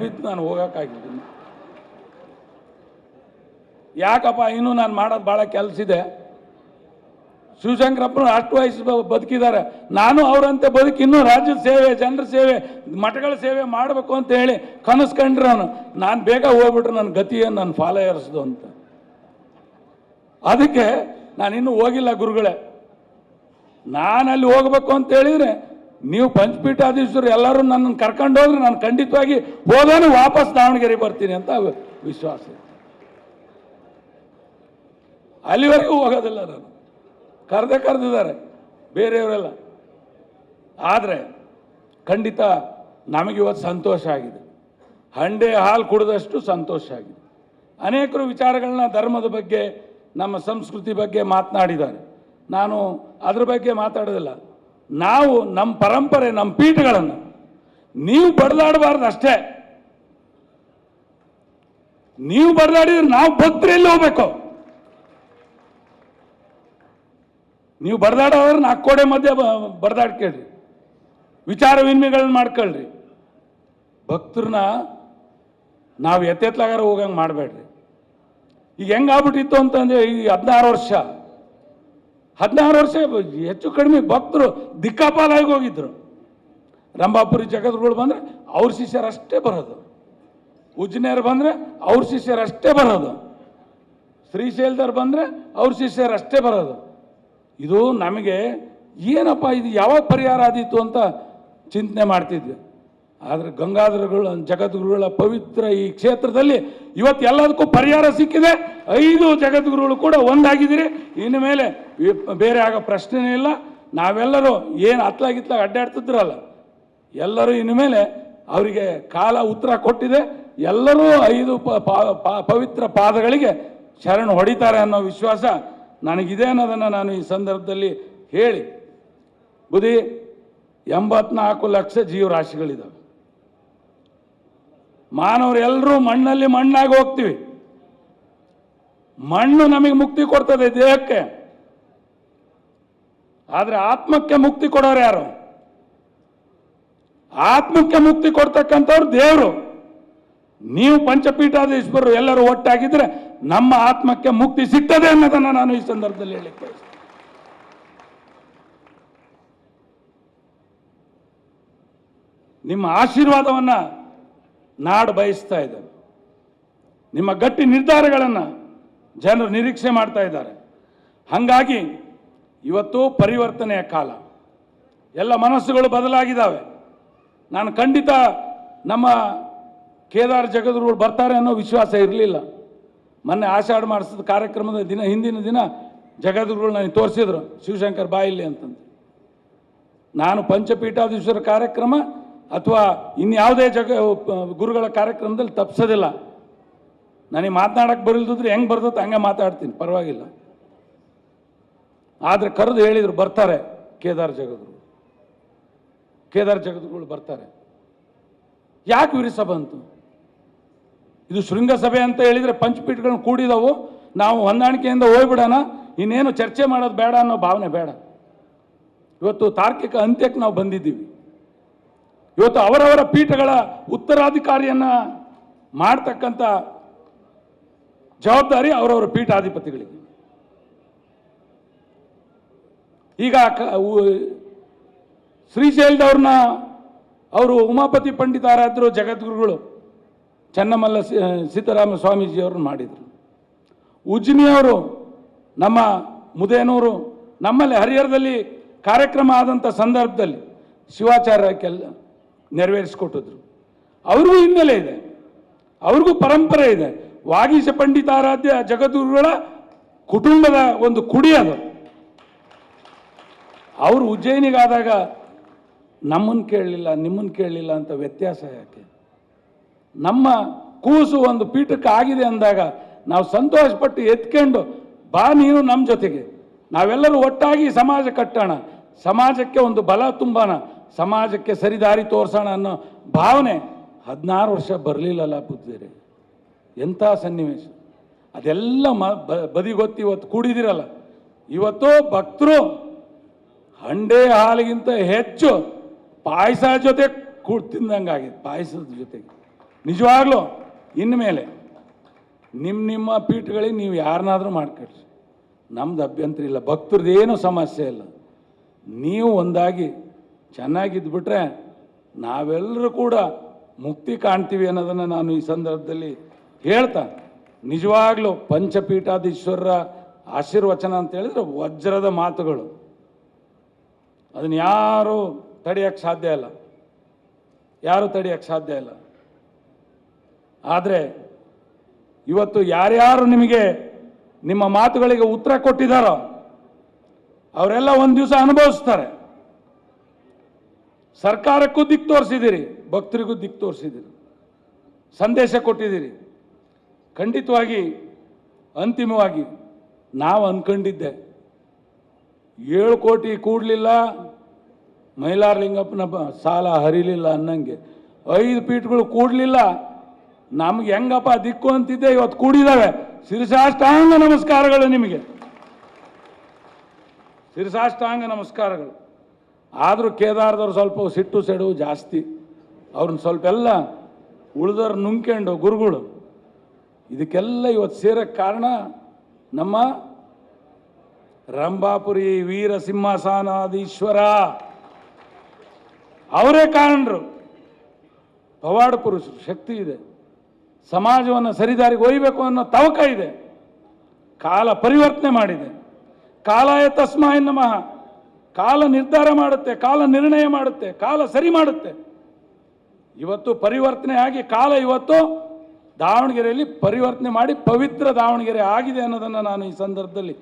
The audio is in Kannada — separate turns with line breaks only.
ಬಿದ್ದು ನಾನು ಹೋಗೋಕ್ಕಾಗಿದ್ದೀನಿ. ಯಾಕಪ್ಪ, ಇನ್ನೂ ನಾನು ಮಾಡೋದು ಭಾಳ ಕೆಲಸ ಇದೆ. ಶಿವಶಂಕರಪ್ಪನು ಅಷ್ಟು ವಯಸ್ಸು ಬದುಕಿದ್ದಾರೆ. ನಾನು ಅವರಂತೆ ಬದುಕಿ ಇನ್ನೂ ರಾಜ್ಯದ ಸೇವೆ, ಜನರ ಸೇವೆ, ಮಠಗಳ ಸೇವೆ ಮಾಡಬೇಕು ಅಂತ ಹೇಳಿ ಕನಸು ಕಂಡ್ರವನು ನಾನು ಬೇಗ ಹೋಗ್ಬಿಟ್ರೆ ನನ್ನ ಗತಿಯನ್ನು ನಾನು ಫಾಲೋಯರ್ಸ್ದು ಅಂತ. ಅದಕ್ಕೆ ನಾನು ಇನ್ನೂ ಹೋಗಿಲ್ಲ ಗುರುಗಳೇ. ನಾನು ಅಲ್ಲಿ ಹೋಗ್ಬೇಕು ಅಂತ ಹೇಳಿದ್ರೆ ನೀವು ಪಂಚಪೀಠಾಧೀಶರು ಎಲ್ಲರೂ ನನ್ನನ್ನು ಕರ್ಕೊಂಡು ಹೋದ್ರೆ ನಾನು ಖಂಡಿತವಾಗಿ ಹೋಗೋನು ವಾಪಸ್ ದಾವಣಗೆರೆ ಬರ್ತೀನಿ ಅಂತ ವಿಶ್ವಾಸ. ಅಲ್ಲಿವರೆಗೂ ಹೋಗೋದಿಲ್ಲ ನಾನು. ಕರೆದೇ ಕರೆದಿದ್ದಾರೆ, ಬೇರೆಯವರೆಲ್ಲ. ಆದರೆ ಖಂಡಿತ ನಮಗಿವತ್ತು ಸಂತೋಷ ಆಗಿದೆ. ಹಂಡೆ ಹಾಲು ಕುಡಿದಷ್ಟು ಸಂತೋಷ ಆಗಿದೆ. ಅನೇಕರು ವಿಚಾರಗಳನ್ನ ಧರ್ಮದ ಬಗ್ಗೆ, ನಮ್ಮ ಸಂಸ್ಕೃತಿ ಬಗ್ಗೆ ಮಾತನಾಡಿದ್ದಾರೆ. ನಾನು ಅದ್ರ ಬಗ್ಗೆ ಮಾತಾಡೋದಿಲ್ಲ. ನಾವು ನಮ್ಮ ಪರಂಪರೆ, ನಮ್ಮ ಪೀಠಗಳನ್ನು ನೀವು ಬಡದಾಡಬಾರ್ದು ಅಷ್ಟೇ ನೀವು ಬಡದಾಡಿದ್ರೆ ನಾವು ಎಲ್ಲಿ ಹೋಗ್ಬೇಕು? ನೀವು ಬಡದಾಡೋದ್ರೆ ನಾಲ್ಕು ಕೋಡೆ ಮಧ್ಯೆ ಬಡದಾಡ್ಕೇಳ್ರಿ. ವಿಚಾರ ವಿನಿಮಯಗಳನ್ನ ಮಾಡ್ಕೊಳ್ರಿ. ಭಕ್ತರನ್ನ ನಾವು ಎತ್ತೆತ್ಲಾಗಾರ ಹೋಗಂಗೆ ಮಾಡಬೇಡ್ರಿ. ಈಗ ಹೆಂಗಾಗ್ಬಿಟ್ಟಿತ್ತು ಅಂತಂದ್ರೆ ಈ ಹದಿನಾರು ವರ್ಷ. ಹದಿನಾರು ವರ್ಷ ಹೆಚ್ಚು ಕಡಿಮೆ ಭಕ್ತರು ದಿಕ್ಕಾಪಾಲಾಗಿ ಹೋಗಿದ್ರು. ರಂಭಾಪುರಿ ಜಗದ್ಗಳು ಬಂದರೆ ಅವ್ರ ಶಿಷ್ಯರಷ್ಟೇ ಬರೋದು. ಉಜ್ಜನೇರು ಬಂದರೆ ಅವ್ರ ಶಿಷ್ಯರಷ್ಟೇ ಬರೋದು. ಶ್ರೀಶೈಲದವ್ರು ಬಂದರೆ ಅವ್ರ ಶಿಷ್ಯರಷ್ಟೇ ಬರೋದು. ಇದು ನಮಗೆ ಏನಪ್ಪ, ಇದು ಯಾವಾಗ ಪರಿಹಾರ ಆದೀತು ಅಂತ ಚಿಂತನೆ ಮಾಡ್ತಿದ್ವಿ. ಆದರೆ ಗಂಗಾಧರಗಳು, ಜಗದ್ಗುರುಗಳ ಪವಿತ್ರ ಈ ಕ್ಷೇತ್ರದಲ್ಲಿ ಇವತ್ತು ಎಲ್ಲದಕ್ಕೂ ಪರಿಹಾರ ಸಿಕ್ಕಿದೆ. ಐದು ಜಗದ್ಗುರುಗಳು ಕೂಡ ಒಂದಾಗಿದ್ದೀರಿ. ಇನ್ನು ಮೇಲೆ ಬೇರೆ ಆಗೋ ಪ್ರಶ್ನೆನೇ ಇಲ್ಲ. ನಾವೆಲ್ಲರೂ ಏನು ಅತ್ಲಾಗಿತ್ಲಾಗ ಅಡ್ಡಾಡ್ತಿದ್ರಲ್ಲ, ಎಲ್ಲರೂ ಇನ್ನು ಮೇಲೆ ಅವರಿಗೆ ಕಾಲ ಉತ್ತರ ಕೊಟ್ಟಿದೆ. ಎಲ್ಲರೂ ಐದು ಪವಿತ್ರ ಪಾದಗಳಿಗೆ ಶರಣ ಹೊಡಿತಾರೆ ಅನ್ನೋ ವಿಶ್ವಾಸ ನನಗಿದೆ ಅನ್ನೋದನ್ನು ನಾನು ಈ ಸಂದರ್ಭದಲ್ಲಿ ಹೇಳಿ. ಬುದಿ ಎಂಬತ್ನಾಲ್ಕು ಲಕ್ಷ ಜೀವರಾಶಿಗಳಿದ್ದಾವೆ ಮಾನವರೆಲ್ಲರೂ ಮಣ್ಣಲ್ಲಿ ಮಣ್ಣಾಗಿ ಹೋಗ್ತೀವಿ. ಮಣ್ಣು ನಮಗೆ ಮುಕ್ತಿ ಕೊಡ್ತದೆ ದೇಹಕ್ಕೆ. ಆದರೆ ಆತ್ಮಕ್ಕೆ ಮುಕ್ತಿ ಕೊಡೋರು ಯಾರು? ಆತ್ಮಕ್ಕೆ ಮುಕ್ತಿ ಕೊಡ್ತಕ್ಕಂಥವ್ರು ದೇವರು. ನೀವು ಪಂಚಪೀಠಾಧೀಶ್ವರರು ಎಲ್ಲರೂ ಒಟ್ಟಾಗಿದ್ರೆ ನಮ್ಮ ಆತ್ಮಕ್ಕೆ ಮುಕ್ತಿ ಸಿಗ್ತದೆ ಅನ್ನೋದನ್ನು ನಾನು ಈ ಸಂದರ್ಭದಲ್ಲಿ ಹೇಳಿಕ್ಕೆ. ನಿಮ್ಮ ಆಶೀರ್ವಾದವನ್ನ ನಾಡು ಬಯಸ್ತಾ ಇದೆ ನಿಮ್ಮ ಗಟ್ಟಿ ನಿರ್ಧಾರಗಳನ್ನು ಜನರು ನಿರೀಕ್ಷೆ ಮಾಡ್ತಾ ಇದ್ದಾರೆ. ಹಾಗಾಗಿ ಇವತ್ತು ಪರಿವರ್ತನೆಯ ಕಾಲ. ಎಲ್ಲ ಮನಸ್ಸುಗಳು ಬದಲಾಗಿದ್ದಾವೆ. ನಾನು ಖಂಡಿತ ನಮ್ಮ ಕೇದಾರ್ ಜಗದ್ಗುರುಗಳು ಬರ್ತಾರೆ ಅನ್ನೋ ವಿಶ್ವಾಸ ಇರಲಿಲ್ಲ. ಮೊನ್ನೆ ಆಷಾಢ ಮಾಡಿಸಿದ ಕಾರ್ಯಕ್ರಮದ ದಿನ, ಹಿಂದಿನ ದಿನ ಜಗದ್ಗುರುಗಳು ನನಗೆ ತೋರಿಸಿದ್ರು, ಶಿವಶಂಕರ್ ಬಾಯಿಲಿ ಅಂತಂದು. ನಾನು ಪಂಚಪೀಠಾಧೀಶ್ವರ ಕಾರ್ಯಕ್ರಮ ಅಥವಾ ಇನ್ಯಾವುದೇ ಜಗ ಗುರುಗಳ ಕಾರ್ಯಕ್ರಮದಲ್ಲಿ ತಪ್ಪಿಸೋದಿಲ್ಲ ನನಗೆ ಮಾತನಾಡಕ್ಕೆ ಬರಲ್ದಿದ್ರೆ ಹೆಂಗೆ ಬರ್ತದೆ ಹಂಗೆ ಮಾತಾಡ್ತೀನಿ, ಪರವಾಗಿಲ್ಲ. ಆದರೆ ಕರೆದು ಹೇಳಿದರು, ಬರ್ತಾರೆ ಕೇದಾರ್ ಜಗದ್ಗುರು. ಕೇದಾರ್ ಜಗದ್ಗುರುಗಳು ಬರ್ತಾರೆ. ಯಾಕೆ ವಿರಿಸ ಬಂತು ಇದು ಶೃಂಗಸಭೆ ಅಂತ ಹೇಳಿದರೆ ಪಂಚಪೀಠಗಳನ್ನ ಕೂಡಿದವು, ನಾವು ಹೊಂದಾಣಿಕೆಯಿಂದ ಹೋಗ್ಬಿಡೋಣ, ಇನ್ನೇನು ಚರ್ಚೆ ಮಾಡೋದು ಬೇಡ ಅನ್ನೋ ಭಾವನೆ ಬೇಡ. ಇವತ್ತು ತಾರ್ಕಿಕ ಅಂತ್ಯಕ್ಕೆ ನಾವು ಬಂದಿದ್ದೀವಿ. ಇವತ್ತು ಅವರವರ ಪೀಠಗಳ ಉತ್ತರಾಧಿಕಾರಿಯನ್ನ ಮಾಡ್ತಕ್ಕಂಥ ಜವಾಬ್ದಾರಿ ಅವರವರ ಪೀಠಾಧಿಪತಿಗಳಿಗೆ. ಈಗ ಶ್ರೀಶೈಲ್ದವ್ರನ್ನ ಅವರು ಉಮಾಪತಿ ಪಂಡಿತಾರಾದರು ಜಗದ್ಗುರುಗಳು ಚನ್ನಮಲ್ಲ ಸೀತಾರಾಮ ಸ್ವಾಮೀಜಿಯವ್ರನ್ನ ಮಾಡಿದರು. ಉಜ್ಜಿನಿಯವರು ನಮ್ಮ ಮುದೇನೂರು ನಮ್ಮಲ್ಲಿ ಹರಿಹರದಲ್ಲಿ ಕಾರ್ಯಕ್ರಮ ಆದಂಥ ಸಂದರ್ಭದಲ್ಲಿ ಶಿವಾಚಾರ್ಯಕ್ಕೆಲ್ಲ ನೆರವೇರಿಸಿಕೊಟ್ಟಿದ್ರು. ಅವ್ರಿಗೂ ಹಿನ್ನೆಲೆ ಇದೆ. ಅವ್ರಿಗೂ ಪರಂಪರೆ ಇದೆ. ವಾಗೀಶ ಪಂಡಿತಾರಾಧ್ಯ ಜಗದ್ಗುರುಗಳ ಕುಟುಂಬದ ಒಂದು ಕುಡಿ ಅದು. ಅವರು ಉಜ್ಜಯಿನಿಗಾದಾಗ ನಮ್ಮನ್ನು ಕೇಳಲಿಲ್ಲ ನಿಮ್ಮನ್ನು ಕೇಳಲಿಲ್ಲ ಅಂತ ವ್ಯತ್ಯಾಸ ಯಾಕೆ? ನಮ್ಮ ಕೂಸು ಒಂದು ಪೀಠಕ್ಕೆ ಆಗಿದೆ ಅಂದಾಗ ನಾವು ಸಂತೋಷಪಟ್ಟು ಎತ್ಕೊಂಡು, ಬಾ ನೀನು ನಮ್ಮ ಜೊತೆಗೆ. ನಾವೆಲ್ಲರೂ ಒಟ್ಟಾಗಿ ಸಮಾಜ ಕಟ್ಟೋಣ. ಸಮಾಜಕ್ಕೆ ಒಂದು ಬಲ ತುಂಬೋಣ. ಸಮಾಜಕ್ಕೆ ಸರಿದಾರಿ ತೋರಿಸೋಣ ಅನ್ನೋ ಭಾವನೆ ಹದಿನಾರು ವರ್ಷ ಬರಲಿಲ್ಲಲ್ಲ ಬುದ್ಧಿರಿ ಎಂಥ ಸನ್ನಿವೇಶ. ಅದೆಲ್ಲ ಮ ಬದಿಗೊತ್ತಿ ಇವತ್ತು ಕೂಡಿದಿರಲ್ಲ. ಇವತ್ತು ಭಕ್ತರು ಹಂಡೆ ಹಾಲಿಗಿಂತ ಹೆಚ್ಚು ಪಾಯಸ ಜೊತೆ ಕೂಡ ತಿಂದಂಗೆ ಆಗಿದೆ ಪಾಯಸದ ಜೊತೆಗೆ. ನಿಜವಾಗ್ಲೂ ಇನ್ಮೇಲೆ ನಿಮ್ಮ ನಿಮ್ಮ ಪೀಠಗಳಿಗೆ ನೀವು ಯಾರನ್ನಾದರೂ ಮಾಡ್ಕೊಳ್ರಿ ನಮ್ದು ಅಭ್ಯಂತರ ಇಲ್ಲ. ಭಕ್ತರದ್ದೇನು ಸಮಸ್ಯೆ ಇಲ್ಲ. ನೀವು ಒಂದಾಗಿ ಚೆನ್ನಾಗಿದ್ಬಿಟ್ರೆ ನಾವೆಲ್ಲರೂ ಕೂಡ ಮುಕ್ತಿ ಕಾಣ್ತೀವಿ ಅನ್ನೋದನ್ನು ನಾನು ಈ ಸಂದರ್ಭದಲ್ಲಿ ಹೇಳ್ತಾ ನಿಜವಾಗ್ಲೂ ಪಂಚಪೀಠಾಧೀಶ್ವರರ ಆಶೀರ್ವಚನ ಅಂತ ಹೇಳಿದ್ರೆ ವಜ್ರದ ಮಾತುಗಳು. ಅದನ್ನು ಯಾರು ತಡೆಯೋಕ್ಕೆ ಸಾಧ್ಯ ಇಲ್ಲ. ಯಾರು ತಡೆಯೋಕ್ಕೆ ಸಾಧ್ಯ ಇಲ್ಲ. ಆದರೆ ಇವತ್ತು ಯಾರ್ಯಾರು ನಿಮಗೆ ನಿಮ್ಮ ಮಾತುಗಳಿಗೆ ಉತ್ತರ ಕೊಟ್ಟಿದ್ದಾರೋ ಅವರೆಲ್ಲ ಒಂದು ದಿವಸ ಅನುಭವಿಸ್ತಾರೆ. ಸರ್ಕಾರಕ್ಕೂ ದಿಕ್ಕು ತೋರಿಸಿದ್ದೀರಿ, ಭಕ್ತರಿಗೂ ದಿಕ್ಕು ತೋರಿಸಿದ್ದೀರಿ. ಸಂದೇಶ ಕೊಟ್ಟಿದ್ದೀರಿ. ಖಂಡಿತವಾಗಿ, ಅಂತಿಮವಾಗಿ ನಾವು ಅಂದ್ಕೊಂಡಿದ್ದೆ ಏಳು ಕೋಟಿ ಕೂಡಲಿಲ್ಲ, ಮೈಲಾರಲಿಂಗಪ್ಪನ ಸಾಲ ಹರಿಲಿಲ್ಲ ಅನ್ನಂಗೆ. ಐದು ಪೀಠಗಳು ಕೂಡಲಿಲ್ಲ. ನಮ್ಗೆ ಹೆಂಗಪ್ಪ ದಿಕ್ಕು ಅಂತಿದ್ದೆ, ಇವತ್ತು ಕೂಡಿದ್ದಾವೆ ಶಿರಸಾಷ್ಟಾಂಗ ನಮಸ್ಕಾರಗಳು ನಿಮಗೆ. ಶಿರಸಾಷ್ಟಾಂಗ ನಮಸ್ಕಾರಗಳು. ಆದರೂ ಕೇದಾರದವ್ರು ಸ್ವಲ್ಪ ಸಿಟ್ಟು ಸೆಡು ಜಾಸ್ತಿ. ಅವ್ರನ್ನ ಸ್ವಲ್ಪ ಎಲ್ಲ ಉಳಿದವ್ರು ನುಂಗ್ಕೊಂಡು ಗುರುಗಳು. ಇದಕ್ಕೆಲ್ಲ ಇವತ್ತು ಸೇರೋಕ್ಕೆ ಕಾರಣ ನಮ್ಮ ರಂಭಾಪುರಿ ವೀರ ಸಿಂಹಾಸನಾದೀಶ್ವರ ಅವರೇ ಕಾರಣರು. ಪವಾಡ ಪುರುಷರು, ಶಕ್ತಿ ಇದೆ. ಸಮಾಜವನ್ನು ಸರಿದಾರಿಗೆ ಒಯ್ಯಬೇಕು ಅನ್ನೋ ತವಕ ಇದೆ. ಕಾಲ ಪರಿವರ್ತನೆ ಮಾಡಿದೆ. ಕಾಲಾಯ ತಸ್ಮಾಯ ನಮಃ. ಕಾಲ ನಿರ್ಧಾರ ಮಾಡುತ್ತೆ, ಕಾಲ ನಿರ್ಣಯ ಮಾಡುತ್ತೆ, ಕಾಲ ಸರಿ ಮಾಡುತ್ತೆ. ಇವತ್ತು ಪರಿವರ್ತನೆ ಆಗಿ ಕಾಲ ಇವತ್ತು ದಾವಣಗೆರೆಯಲ್ಲಿ ಪರಿವರ್ತನೆ ಮಾಡಿ ಪವಿತ್ರ ದಾವಣಗೆರೆ ಆಗಿದೆ ಅನ್ನೋದನ್ನು ನಾನು ಈ ಸಂದರ್ಭದಲ್ಲಿ